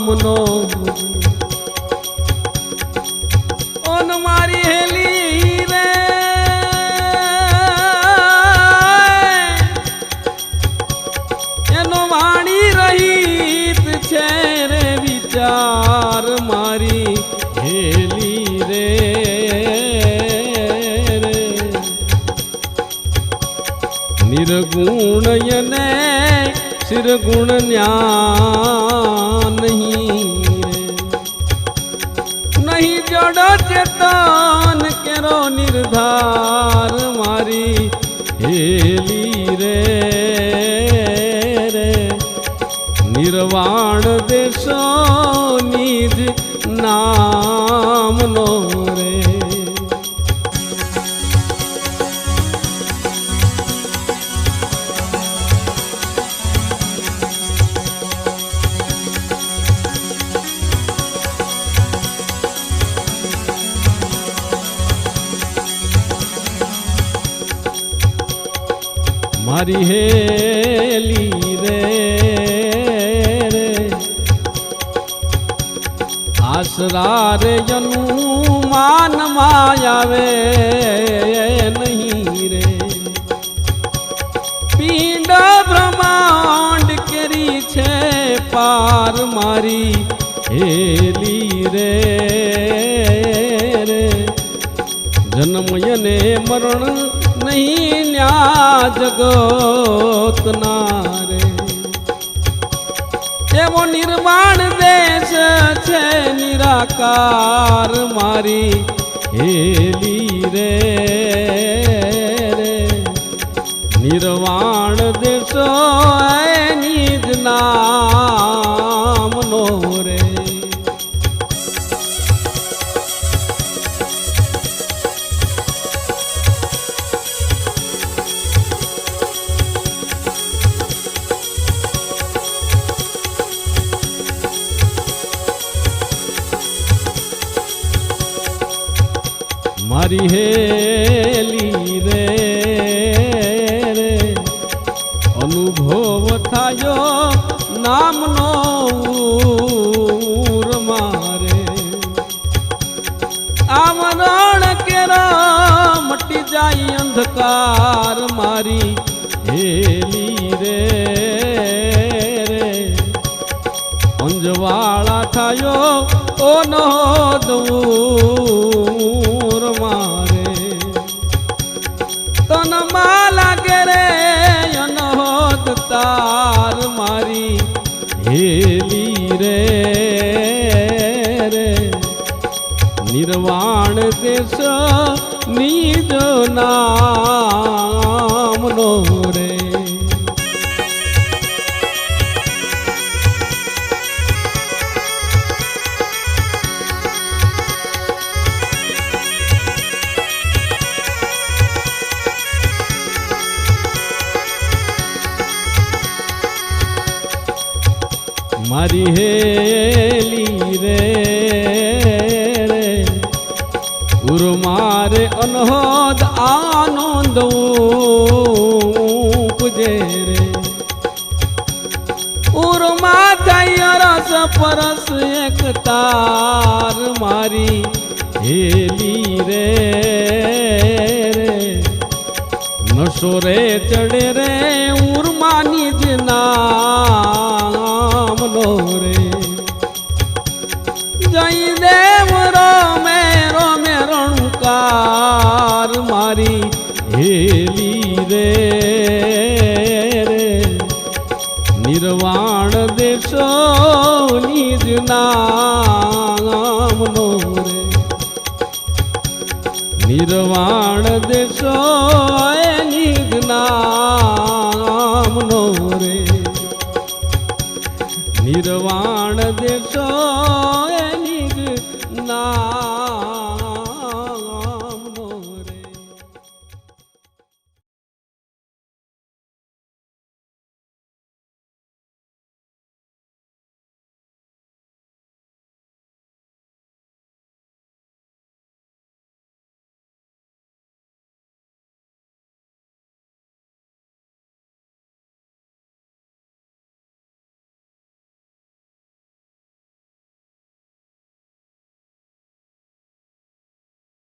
નામનો ઓન મારી હેલી રે એનો વાણી રહિત છે રે વિચાર મારી હેલી રે રે નિર્ગુણ યને શિરગુણ ન્યા નહીં નહીં જડ ચેતન કેરો નિર્ધાર મારી હેલી રે રે. નિર્વાણ દેશો નિજ નામનો રે મારી હેલી રે રે. આસરા રે જનું માન આવે નહીં રે. પિંડ બ્રહ્માંડ કેરી છે પાર મારી હેલી રે રે. જન્મયને મરણ નહીં ન્યા જગતના રે. એવો નિર્માણ દેશ છે નિરાકાર મારી હેલી રે નિર્વાણ દેશો નિજ જ મારી હેલી રે અનુભવ થાયો નામનો મારે. આવરણ કેરા મટી જાય અંધકાર મારી હેલી રે અંજવાળા થાયો ઓ નો દૂર હેલી રે રે. નિર્વાણ દેશ નિજ નામનો રે. મારી હેલી રે ગુરુ મારે અનહદ આનંદ ઉપજે રે. ઉર્મા જાય રસ પરસ એક તાર મારી હેલી રે નશો રે ચડે રે રે જય દેવ રોમે રોમે રણુકાર મારી હેલી રે નિર્વાણ દેશો નિજ નામનો રે. નિર્વાણ દેશો